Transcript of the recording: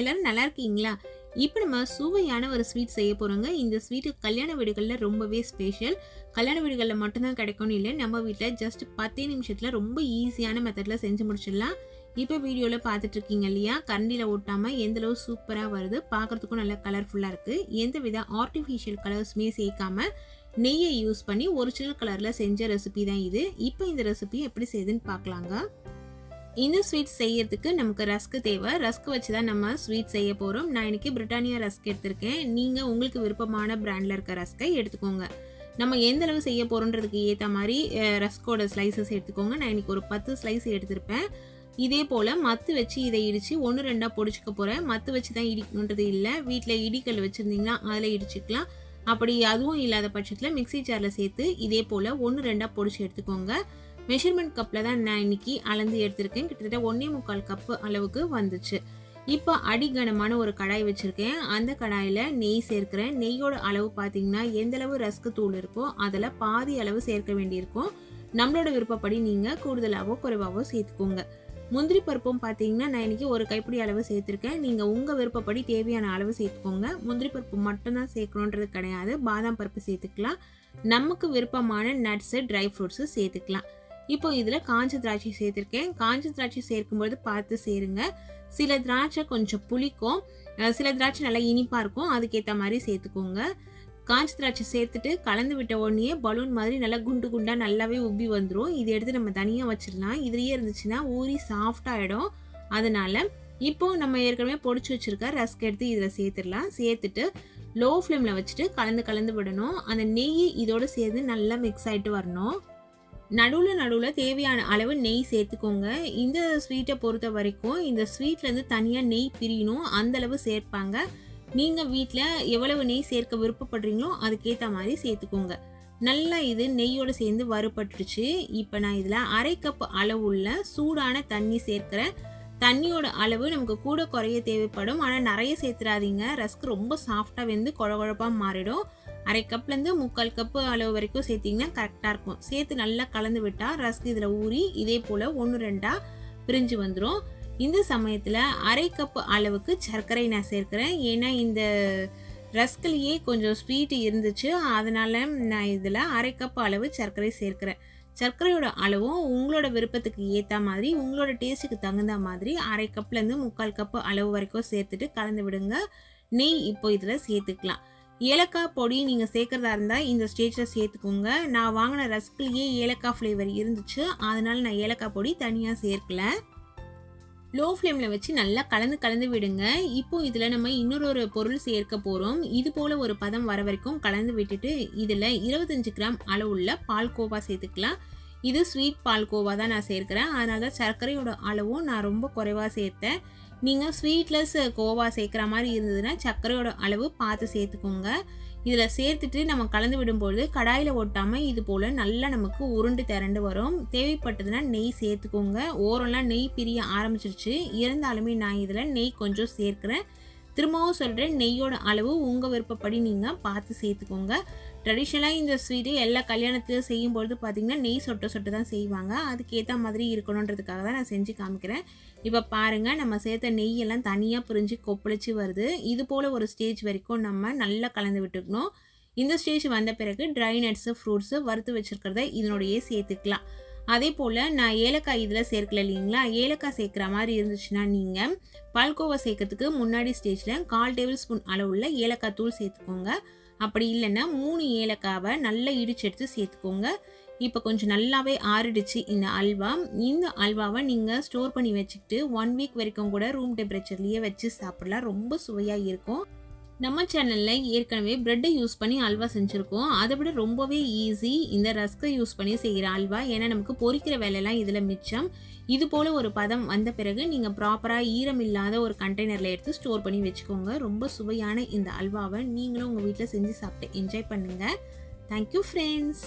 எல்லாரும் நல்லா இருக்கீங்களா? இப்போ நம்ம சுவையான ஒரு ஸ்வீட் செய்ய போகிறோங்க இந்த ஸ்வீட்டு கல்யாண வீடுகளில் ரொம்பவே ஸ்பெஷல் கல்யாண வீடுகளில் மட்டும்தான் கிடைக்கும்னு இல்லை. நம்ம வீட்டில் ஜஸ்ட் பத்தே நிமிஷத்தில் ரொம்ப ஈஸியான மெத்தடில் செஞ்சு முடிச்சிடலாம். இப்போ வீடியோவில் பார்த்துட்ருக்கீங்க இல்லையா? கரண்டியில் ஓட்டாமல் எந்தளவு சூப்பராக வருது? பார்க்குறதுக்கும் நல்லா கலர்ஃபுல்லாக இருக்குது எந்த வித ஆர்டிஃபிஷியல் கலர்ஸுமே சேர்க்காம நெய்யை யூஸ் பண்ணி ஒரிஜினல் கலரில் செஞ்ச ரெசிபி தான் இது. இப்போ இந்த ரெசிபி எப்படி செய்யுதுன்னு பார்க்கலாங்க. இந்த ஸ்வீட் செய்யறதுக்கு நமக்கு ரஸ்க்கு தேவை. ரஸ்க் வச்சு தான் நம்ம ஸ்வீட் செய்ய போகிறோம் நான் இன்னைக்கு பிரிட்டானியா ரஸ்க் எடுத்திருக்கேன். நீங்கள் உங்களுக்கு விருப்பமான பிராண்டில் இருக்க ரஸ்க்கை எடுத்துக்கோங்க. நம்ம எந்த அளவு செய்ய போகிறோன்றதுக்கு ஏற்ற மாதிரி ரஸ்கோட ஸ்லைசஸ் எடுத்துக்கோங்க. நான் இன்னைக்கு ஒரு பத்து ஸ்லைஸ் எடுத்திருப்பேன். இதே போல் மத்து வச்சு இதை இடித்து ஒன்று ரெண்டாக பொடிச்சிக்க போகிறேன் மத்து வச்சு தான் இடிக்கணுன்றது இல்லை. வீட்டில் இடிக்கல் வச்சுருந்தீங்கன்னா அதில் இடிச்சுக்கலாம். அப்படி அதுவும் இல்லாத பட்சத்தில் மிக்சி ஜாரில் சேர்த்து இதே போல் ஒன்று ரெண்டாக பொடிச்சு எடுத்துக்கோங்க. மெஷர்மெண்ட் கப்பில் தான் நான் இன்னைக்கு அளந்து எடுத்திருக்கேன். கிட்டத்தட்ட ஒன்றே முக்கால் கப்பு அளவுக்கு வந்துச்சு. இப்போ அடிகனமான ஒரு கடாய் வச்சுருக்கேன். அந்த கடாயில் நெய் சேர்க்கிறேன். நெய்யோட அளவு பார்த்தீங்கன்னா எந்த அளவு ரஸ்க்கு தூள் இருக்கோ அதில் பாதி அளவு சேர்க்க வேண்டியிருக்கும். நம்மளோட விருப்பப்படி நீங்கள் கூடுதலாகவோ குறைவாகவோ சேர்த்துக்கோங்க. முந்திரி பருப்பும் பார்த்தீங்கன்னா நான் இன்னைக்கு ஒரு கைப்பிடி அளவு சேர்த்துருக்கேன். நீங்கள் உங்கள் விருப்பப்படி தேவையான அளவு சேர்த்துக்கோங்க. முந்திரி பருப்பு மட்டும்தான் சேர்க்கணுன்றது கிடையாது. பாதாம் பருப்பு சேர்த்துக்கலாம். நமக்கு விருப்பமான நட்ஸு ட்ரை ஃப்ரூட்ஸு சேர்த்துக்கலாம். இப்போ இதில் காஞ்ச திராட்சை சேர்த்துருக்கேன். காஞ்ச திராட்சை சேர்க்கும்போது பார்த்து சேருங்க. சில திராட்சை கொஞ்சம் புளிக்கும். சில திராட்சை நல்லா இனிப்பாக இருக்கும். அதுக்கேற்ற மாதிரி சேர்த்துக்கோங்க. காஞ்ச திராட்சை சேர்த்துட்டு கலந்து விட்ட உடனே பலூன் மாதிரி நல்லா குண்டு குண்டாக நல்லாவே உப்பி வந்துடும் இது எடுத்து நம்ம தனியாக வச்சிடலாம். இதுலேயே இருந்துச்சுன்னா ஊறி சாஃப்டாகிடும் அதனால் இப்போது நம்ம ஏற்கனவே பொடிச்சு வச்சுருக்க ரஸ்க் எடுத்து இதில் சேர்த்துடலாம். சேர்த்துட்டு லோ ஃப்ளேமில் வச்சுட்டு கலந்து கலந்து விடணும். அந்த நெய் இதோடு சேர்ந்து நல்லா மிக்ஸ் ஆகிட்டு வரணும். நடுவில் நடுவில் தேவையான அளவு நெய் சேர்த்துக்கோங்க. இந்த ஸ்வீட்டை பொறுத்த வரைக்கும் இந்த ஸ்வீட்லேருந்து தனியாக நெய் பிரியணும். அந்தளவு சேர்ப்பாங்க. நீங்கள் வீட்டில் எவ்வளவு நெய் சேர்க்க விருப்பப்படுறீங்களோ அதுக்கேற்ற மாதிரி சேர்த்துக்கோங்க. நல்லா இது நெய்யோடு சேர்ந்து வறுபட்டுருச்சு. இப்போ நான் இதில் அரை கப் அளவுள்ள சூடான தண்ணி சேர்க்குறேன் தண்ணியோட அளவு நமக்கு கூட குறைய தேவைப்படும். ஆனால் நிறைய சேர்த்துறாதீங்க. ரஸ்க் ரொம்ப சாஃப்டாக வெந்து குழகுழப்பாக மாறிடும். அரை கப்லேருந்து முக்கால் கப்பு அளவு வரைக்கும் சேர்த்திங்கன்னா கரெக்டாக இருக்கும். சேர்த்து நல்லா கலந்து விட்டால் ரஸ்க் இதில் ஊறி இதே போல் ஒன்று ரெண்டாக பிரிஞ்சு வந்துடும் இந்த சமயத்தில் அரை கப்பு அளவுக்கு சர்க்கரை நான் சேர்க்குறேன். ஏன்னா இந்த ரஸ்க்லேயே கொஞ்சம் ஸ்வீட்டு இருந்துச்சு. அதனால் நான் இதில் அரை கப் அளவு சர்க்கரை சேர்க்குறேன். சர்க்கரையோட அளவும் உங்களோட விருப்பத்துக்கு ஏற்ற மாதிரி உங்களோட டேஸ்ட்டுக்கு தகுந்த மாதிரி அரை கப்லேருந்து முக்கால் கப்பு அளவு வரைக்கும் சேர்த்துட்டு கலந்து விடுங்க. நெய் இப்போ இதில் சேர்த்துக்கலாம். ஏலக்காய் பொடி நீங்கள் சேர்க்குறதா இருந்தால் இந்த ஸ்டேஜில் சேர்த்துக்கோங்க. நான் வாங்கின ரஸ்க்லேயே ஏலக்காய் ஃப்ளேவர் இருந்துச்சு. அதனால் நான் ஏலக்காய் பொடி தனியாக சேர்க்கல. லோ ஃப்ளேமில் வச்சு நல்லா கலந்து கலந்து விடுங்க. இப்போ இதில் நம்ம இன்னொரு ஒரு பொருள் சேர்க்க போகிறோம் இது போல் ஒரு பதம் வர வரைக்கும் கலந்து விட்டுட்டு இதில் இருபத்தஞ்சு கிராம் அளவுள்ள பால்கோவா சேர்த்துக்கலாம். இது ஸ்வீட் பால்கோவா தான் நான் சேர்க்குறேன். அதனால தான் சர்க்கரையோட அளவும் நான் ரொம்ப குறைவாக சேர்த்தேன். நீங்கள் ஸ்வீட்லெஸ் கோவா சேர்க்குற மாதிரி இருந்ததுன்னா சர்க்கரையோட அளவு பார்த்து சேர்த்துக்கோங்க. இதில் சேர்த்துட்டு நம்ம கலந்து விடும்பொழுது கடாயில் ஒட்டாமல் இது போல் நல்லா நமக்கு உருண்டு திரண்டு வரும். தேவைப்பட்டதுன்னா நெய் சேர்த்துக்கோங்க. ஓரம்லாம் நெய் பிரிய ஆரம்பிச்சிருச்சு. இருந்தாலுமே நான் இதில் நெய் கொஞ்சம் சேர்க்குறேன். திரும்பவும் சொல்கிறேன் நெய்யோட அளவு உங்கள் விருப்பப்படி நீங்கள் பார்த்து சேர்த்துக்கோங்க. ட்ரெடிஷ்னலாக இந்த ஸ்வீட்டு எல்லா கல்யாணத்தையும் செய்யும்பொழுது பார்த்திங்கன்னா நெய் சொட்ட சொட்டு தான் செய்வாங்க. அதுக்கேற்ற மாதிரி இருக்கணுன்றதுக்காக தான் நான் செஞ்சு காமிக்கிறேன். இப்போ பாருங்கள் நம்ம சேர்த்த நெய்யெல்லாம் தனியாக பிரிஞ்சு கொப்பளிச்சு வருது. இது போல் ஒரு ஸ்டேஜ் வரைக்கும் நம்ம நல்லா கலந்து விட்டுக்கணும். இந்த ஸ்டேஜ் வந்த பிறகு ட்ரை நட்ஸு ஃப்ரூட்ஸு வறுத்து வச்சுருக்கிறத இதனோடையே சேர்த்துக்கலாம். அதே போல் நான் ஏலக்காய் இதில் சேர்க்கல இல்லைங்களா? ஏலக்காய் சேர்க்குற மாதிரி இருந்துச்சுன்னா நீங்கள் பால்கோவா சேர்க்கறதுக்கு முன்னாடி ஸ்டேஜில் கால் டேபிள் ஸ்பூன் அளவுள்ள ஏலக்காய் தூள் சேர்த்துக்கோங்க. அப்படி இல்லைன்னா மூணு ஏலக்காவை நல்லா இடிச்செடுத்து சேர்த்துக்கோங்க. இப்போ கொஞ்சம் நல்லாவே ஆறிடுச்சு இந்த அல்வா. இந்த அல்வாவை நீங்கள் ஸ்டோர் பண்ணி வச்சுக்கிட்டு ஒன் வீக் வரைக்கும் கூட ரூம் டெம்பரேச்சர்லேயே வச்சு சாப்பிடலாம். ரொம்ப சுவையாக இருக்கும். நம்ம சேனலில் ஏற்கனவே ப்ரெட்டை யூஸ் பண்ணி அல்வா செஞ்சுருக்கோம். அதை விட ரொம்பவே ஈஸி இந்த ரஸ்கை யூஸ் பண்ணி செய்கிற அல்வா. ஏன்னா நமக்கு பொறிக்கிற வேலையெல்லாம் இதில் மிச்சம். இது போல் ஒரு பதம் வந்த பிறகு நீங்கள் ப்ராப்பராக ஈரம் இல்லாத ஒரு கண்டெய்னரில் எடுத்து ஸ்டோர் பண்ணி வச்சுக்கோங்க. ரொம்ப சுவையான இந்த அல்வாவை நீங்களும் உங்கள் வீட்டில் செஞ்சு சாப்பிட்டு என்ஜாய் பண்ணுங்கள் தேங்க்யூ ஃப்ரெண்ட்ஸ்